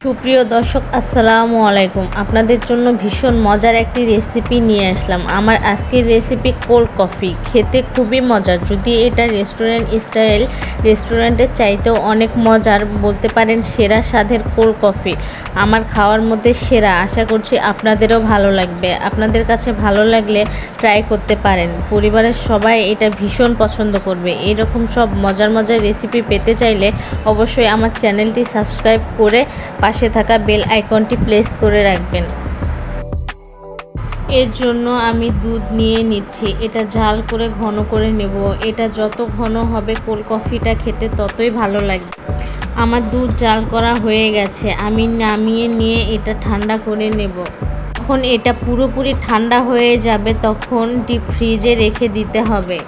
সুপ্রিয় দর্শক, আসসালামু আলাইকুম। আপনাদের জন্য ভীষণ মজার একটি রেসিপি নিয়ে আসলাম। আমার আজকের রেসিপি কোল্ড কফি খেতে খুবই মজার। যদি এটা রেস্টুরেন্ট স্টাইল রেস্টুরেন্টের চাইতেও অনেক মজার, বলতে পারেন সেরা স্বাদের কোল্ড কফি আমার খাওয়ার মধ্যে সেরা। আশা করছি আপনাদেরও ভালো লাগবে। আপনাদের কাছে ভালো লাগলে ট্রাই করতে পারেন। পরিবারের সবাই এটা ভীষণ পছন্দ করবে। এরকম সব মজার মজার রেসিপি পেতে চাইলে অবশ্যই আমার চ্যানেলটি সাবস্ক্রাইব করে পাশে থাকা বেল আইকনটি প্লেস করে রাখবেন। এর জন্য আমি দুধ নিয়ে নিচ্ছি। এটা ঝাল করে ঘন করে নেব। এটা যত ঘন হবে কোল্ড কফিটা খেতে ততই ভালো লাগবে। আমার দুধ জাল করা হয়ে গেছে। আমি নামিয়ে নিয়ে এটা ঠান্ডা করে নেব। যখন এটা পুরোপুরি ঠান্ডা হয়ে যাবে, তখন ডিপ ফ্রিজে রেখে দিতে হবে।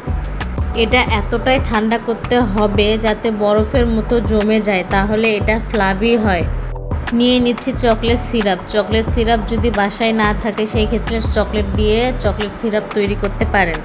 এটা এতটাই ঠান্ডা করতে হবে যাতে বরফের মতো জমে যায়, তাহলে এটা ফ্লাভি হয়। নিয়ে নিচ্ছি চকলেট সিরাপ। চকলেট সিরাপ যদি বাসায় না থাকে, সেই ক্ষেত্রে চকলেট দিয়ে চকলেট সিরাপ তৈরি করতে পারেন।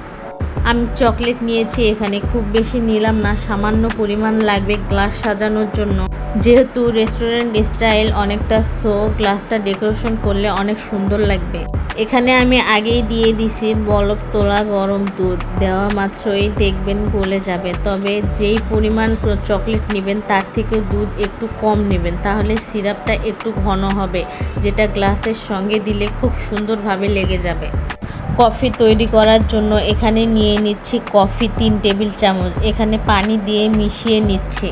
আমি চকলেট নিয়েছি, এখানে খুব বেশি নিলাম না, সামান্য পরিমাণ লাগবে গ্লাস সাজানোর জন্য। যেহেতু রেস্টুরেন্ট স্টাইল অনেকটা শো গ্লাসটা ডেকোরেশন করলে অনেক সুন্দর লাগবে। এখানে আমি আগেই দিয়ে দিছি বলব তোলা গরম দুধ। দেওয়া মাত্রই দেখবেন গলে যাবে। তবে যেই পরিমাণ চকলেট নেবেন, তার থেকে দুধ একটু কম নেবেন। তাহলে সিরাপটা একটু ঘন হবে, যেটা গ্লাসের সঙ্গে দিলে খুব সুন্দরভাবে লেগে যাবে। কফি তৈরি করার জন্য এখানে নিয়ে নিচ্ছি কফি, তিন টেবিল চামচ। এখানে পানি দিয়ে মিশিয়ে নিচ্ছি।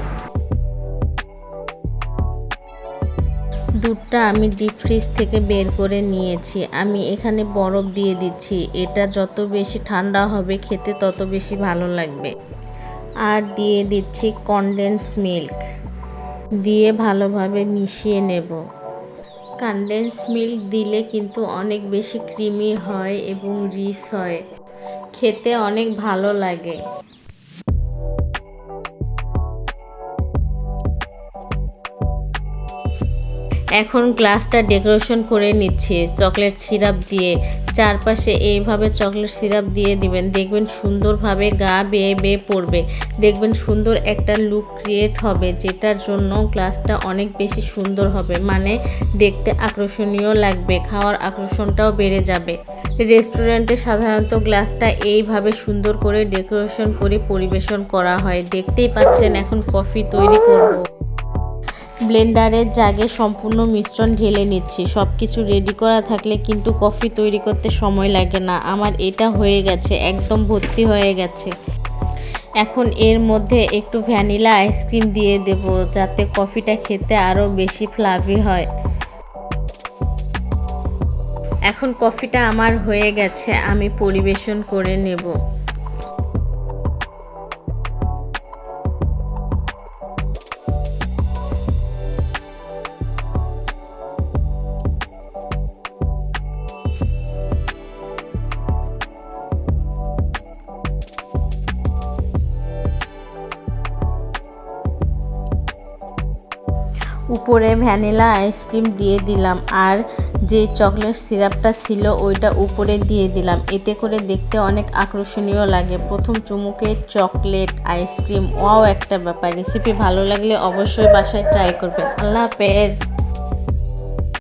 দুধটা আমি ডিপ ফ্রিজ থেকে বের করে নিয়েছি। আমি এখানে বরফ দিয়ে দিচ্ছি। এটা যত বেশি ঠান্ডা হবে খেতে তত বেশি ভালো লাগবে। আর দিয়ে দিচ্ছি কনডেন্স মিল্ক দিয়ে ভালোভাবে মিশিয়ে নেব। কনডেন্স মিল্ক দিলে কিন্তু অনেক বেশি ক্রিমি হয় এবং রিচ হয়। খেতে অনেক ভালো লাগে। এখন গ্লাসটা ডেকোরেশন করে নিচ্ছি, চকলেট সিরাপ দিয়ে। চারপাশে এইভাবে চকলেট সিরাপ দিয়ে দিবেন। দেখবেন সুন্দরভাবে গা বেয়ে বেয়ে পড়বে। দেখবেন সুন্দর একটা লুক ক্রিয়েট হবে, যেটার জন্য গ্লাসটা অনেক বেশি সুন্দর হবে। মানে দেখতে আকর্ষণীয় লাগবে, খাওয়ার আকর্ষণটাও বেড়ে যাবে। রেস্টুরেন্টে সাধারণত গ্লাসটা এইভাবে সুন্দর করে ডেকোরেশন করে পরিবেশন করা হয়। দেখতেই পাচ্ছেন, এখন কফি তৈরি করব। ব্লেন্ডারের জাগে সম্পূর্ণ মিশ্রণ ঢেলে নিচ্ছি। সব কিছু রেডি করা থাকলে কিন্তু কফি তৈরি করতে সময় লাগে না। আমার এটা হয়ে গেছে, একদম ভর্তি হয়ে গেছে। এখন এর মধ্যে একটু ভ্যানিলা আইসক্রিম দিয়ে দেব, যাতে কফিটা খেতে আরও বেশি ফ্লাভি হয়। এখন কফিটা আমার হয়ে গেছে, আমি পরিবেশন করে নেব। উপরে ভ্যানিলা আইসক্রিম দিয়ে দিলাম আর যে চকলেট সিরাপটা ছিল ওইটা উপরে দিয়ে দিলাম। এতে করে দেখতে অনেক আকর্ষণীয় লাগে। প্রথম চুমুকে চকলেট আইসক্রিম, ওয়াও একটা ব্যাপার। রেসিপি ভালো লাগলে অবশ্যই বাসায় ট্রাই করবেন। আল্লাহ হাফেজ।